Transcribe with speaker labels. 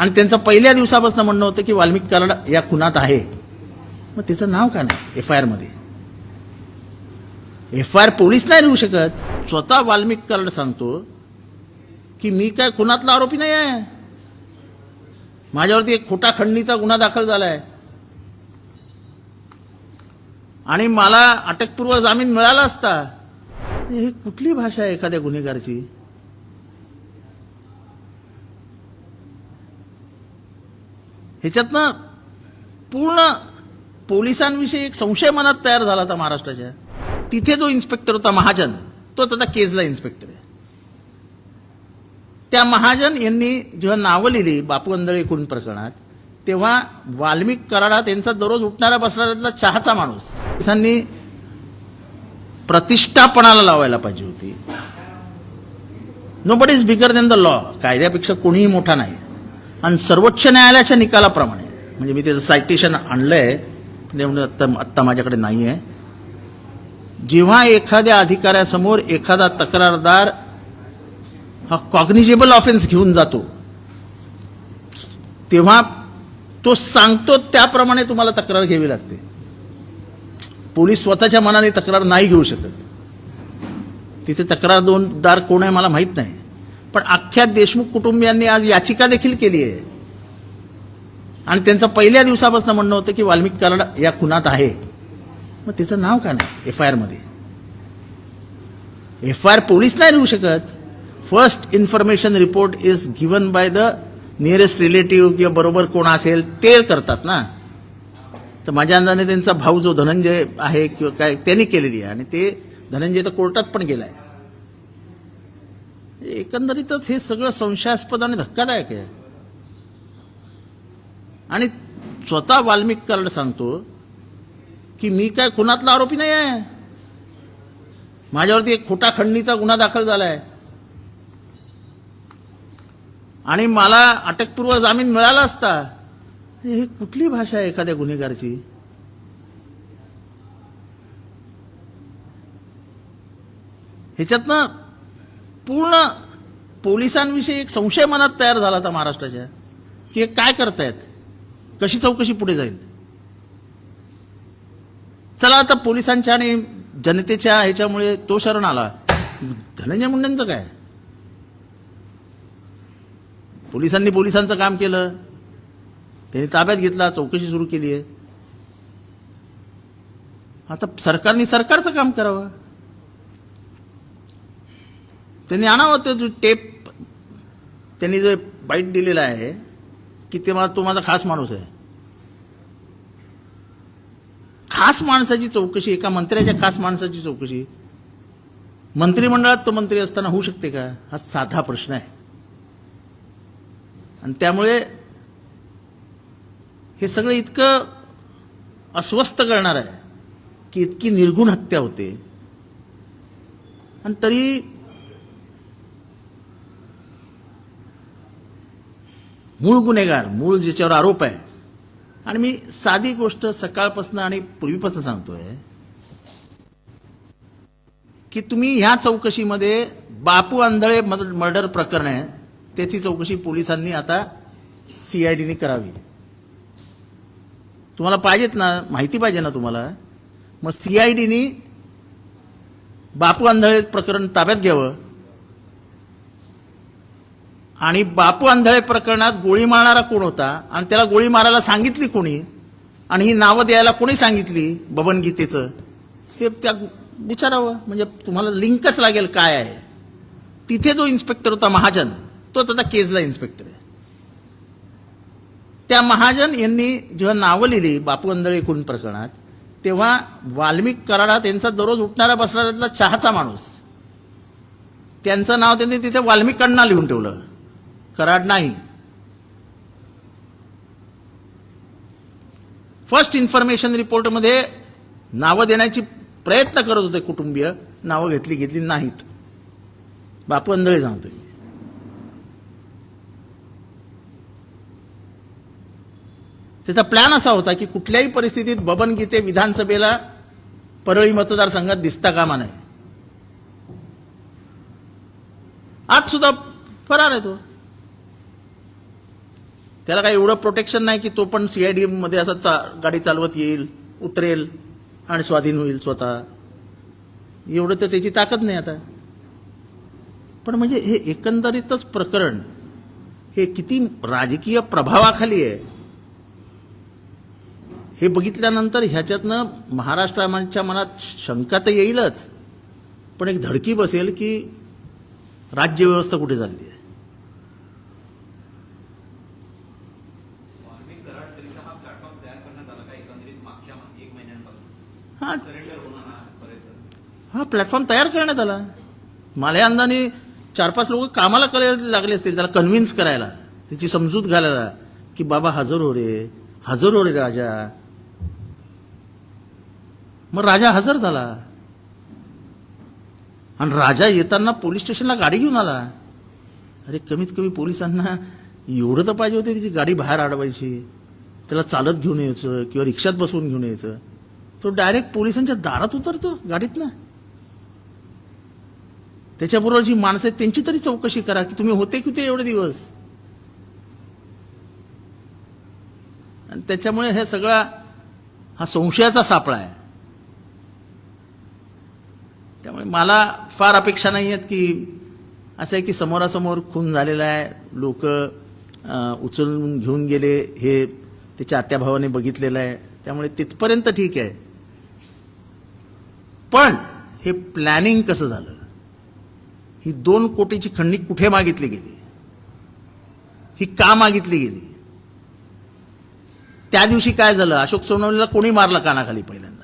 Speaker 1: आणि त्यांचं पहिल्या दिवसापासून म्हणणं होतं की वाल्मिक कराड या खुनात आहे. मग त्याचं नाव का नाही? एफ आय आरमध्ये एफ आय आर पोलीस नाही लिहू शकत. स्वतः वाल्मिक कराड सांगतो की मी काय खुनातला आरोपी नाही आहे. माझ्यावरती एक खोटा खंडणीचा गुन्हा दाखल झालाय. आणि मला अटकपूर्व जामीन मिळाला असता. ही कुठली भाषा आहे एखाद्या गुन्हेगारची? ह्याच्यातनं पूर्ण पोलिसांविषयी एक संशय मनात तयार झाला होता महाराष्ट्राच्या. तिथे जो इन्स्पेक्टर होता महाजन तो आता केजला इन्स्पेक्टर आहे. त्या महाजन यांनी जेव्हा नावं लिहिली बापू अंधळे खून प्रकरणात तेव्हा वाल्मिक कराडात यांचा दररोज उठणारा बसणाऱ्यातला चहाचा माणूस पोलिसांनी प्रतिष्ठापणाला लावायला पाहिजे होती. No but is bigger than the law कायद्यापेक्षा कोणीही मोठा नाही. आणि सर्वोच्च न्यायालयाच्या निकालाप्रमाणे म्हणजे मी त्याचं सायटेशन आणलंय ते म्हणजे आत्ता आत्ता माझ्याकडे नाही आहे जेव्हा एखाद्या अधिकाऱ्यासमोर एखादा तक्रारदार हा कॉग्निजेबल ऑफेन्स घेऊन जातो तेव्हा तो सांगतो त्याप्रमाणे तुम्हाला तक्रार घ्यावी लागते. पोलीस स्वतःच्या मनाने तक्रार नाही घेऊ शकत. तिथे तक्रार दोनदार कोण आहे मला माहीत नाही. पण अख्ख्या देशमुख कुटुंबियांनी आज याचिका देखील केली आहे. आणि त्यांचं पहिल्या दिवसापासून म्हणणं होतं की वाल्मिक कराड या खुनात आहे. मग त्याचं नाव का नाही? एफ आय आरमध्ये एफ आय आर पोलीस नाही लिहू शकत. First information report is given by the nearest relative किंवा बरोबर कोण असेल ते करतात ना. तर माझ्या अंदाने त्यांचा भाऊ जो धनंजय आहे किंवा काय त्यांनी केलेली आहे. आणि ते धनंजय तर कोर्टात पण गेलाय. एकंदरीतच हे सगळं संशयास्पद आणि धक्कादायक आहे. आणि स्वतः वाल्मिक कार्ड सांगतो की मी काय कुणातला आरोपी नाही आहे. माझ्यावरती एक खोटा खंडणीचा गुन्हा दाखल झालाय. आणि मला अटकपूर्व जामीन मिळाला असता ही कुठली भाषा आहे एखाद्या गुन्हेगारची? ह्याच्यातनं पूर्ण पोलिसांविषयी एक संशय मनात तयार झाला होता महाराष्ट्राच्या की काय करतायत? कशी चौकशी पुढे जाईल? चला आता पोलिसांच्या आणि जनतेच्या ह्याच्यामुळे तो शरण आला. धनंजय मुंडेंचं काय? पोलिसांनी पोलिसांचं काम केलं. त्यांनी ताब्यात घेतला चौकशी सुरू केली आहे आता सरकारने सरकारचं काम करावं. त्यांनी आणावं ते जो टेप त्यांनी जे बाईट दिलेला आहे की ते मला तो माझा खास माणूस आहे. खास माणसाची चौकशी एका मंत्र्याच्या खास माणसाची चौकशी. मंत्रिमंडळात तो मंत्री असताना होऊ शकते का? हा साधा प्रश्न आहे. आणि त्यामुळे हे सगळं इतकं अस्वस्थ करणार आहे की इतकी निर्गुण हत्या होते. आणि तरी मूळ गुन्हेगार मूळ ज्याच्यावर आरोप आहे. आणि मी साधी गोष्ट सकाळपासून आणि पूर्वीपासून सांगतोय की तुम्ही ह्या चौकशीमध्ये बापू आंधळे मर्डर मर्डर प्रकरण आहे त्याची चौकशी पोलिसांनी आता सीआयडीने करावी. तुम्हाला पाहिजेत ना माहिती पाहिजे ना तुम्हाला? मग सीआयडीनी बापू आंधळे प्रकरण ताब्यात घ्यावं. आणि बापू आंधळे प्रकरणात गोळी मारणारा कोण होता? आणि त्याला गोळी मारायला सांगितली कोणी? आणि ही नावं द्यायला कोणी सांगितली? बबन गीतेचं. हे त्या विचारावं. म्हणजे तुम्हाला लिंकच लागेल काय आहे. तिथे जो इन्स्पेक्टर होता महाजन तो आता केजला इन्स्पेक्टर आहे. त्या महाजन यांनी जेव्हा नावं लिहिली बापू अंधळे खून प्रकरणात तेव्हा वाल्मिक कराडात यांचा दररोज उठणारा बसणाऱ्यातला चहाचा माणूस. त्यांचं नाव त्यांनी तिथे वाल्मिकांना लिहून ठेवलं. कराड नाही. फर्स्ट इन्फॉर्मेशन रिपोर्टमध्ये नावं देण्याची प्रयत्न करत होते कुटुंबीय. नावं घेतली घेतली नाहीत. बापू अंधळे सांगतोय त्याचा प्लॅन असा होता की कुठल्याही परिस्थितीत बबन गीते विधानसभेला परळी मतदारसंघात दिसता कामा नये. आज सुद्धा फरार आहे तो. त्याला काही एवढं प्रोटेक्शन नाही की तो पण सीआयडी मध्ये असा चा, गाडी चालवत येईल उतरेल आणि स्वाधीन होईल स्वतः. एवढं तर त्याची ताकद नाही आता. पण म्हणजे हे एकंदरीतच प्रकरण हे किती राजकीय प्रभावाखाली आहे. हे बघितल्यानंतर ह्याच्यातनं महाराष्ट्राच्या मनात शंका तर येईलच. पण एक धडकी बसेल की राज्यव्यवस्था कुठे चालली आहे
Speaker 2: वाल्मिक कराड तरीचा हा प्लॅटफॉर्म तयार करण्यात आला का एकंदरीत मागच्या मा- एक महिन्यांपासून
Speaker 1: हा.
Speaker 2: हा
Speaker 1: प्लॅटफॉर्म तयार करण्यात आला. मला अंदाने चार पाच लोक कामाला करायला लागले असतील त्याला कन्व्हिन्स करायला. त्याची समजूत घालायला की बाबा हजर हो रे हजर हो रे राजा. मग राजा हजर झाला. आणि राजा येताना पोलीस स्टेशनला गाडी घेऊन आला. अरे कमीत कमी पोलिसांना एवढं तर पाहिजे होते त्याची गाडी बाहेर अडवायची त्याला चालत घेऊन यायचं किंवा रिक्षात बसवून घेऊन यायचं. तो डायरेक्ट पोलिसांच्या दारात उतरतो गाडीतनं. त्याच्याबरोबर जी माणसं आहेत त्यांची तरी चौकशी करा की तुम्ही होते की ते एवढे दिवस. आणि त्याच्यामुळे हे सगळा हा संशयाचा सापळा आहे. त्यामुळे मला फार अपेक्षा नाही आहेत की असं आहे की समोरासमोर खून झालेला आहे लोक उचलून घेऊन गेले हे त्याच्या आत्याभावाने बघितलेलं आहे. त्यामुळे तिथपर्यंत ठीक आहे. पण हे प्लॅनिंग कसं झालं? ही दोन कोटीची खंडणी कुठे मागितली गेली? ही का मागितली गेली? त्या दिवशी काय झालं? अशोक सोनवणेला कोणी मारलं कानाखाली पहिल्यांदा?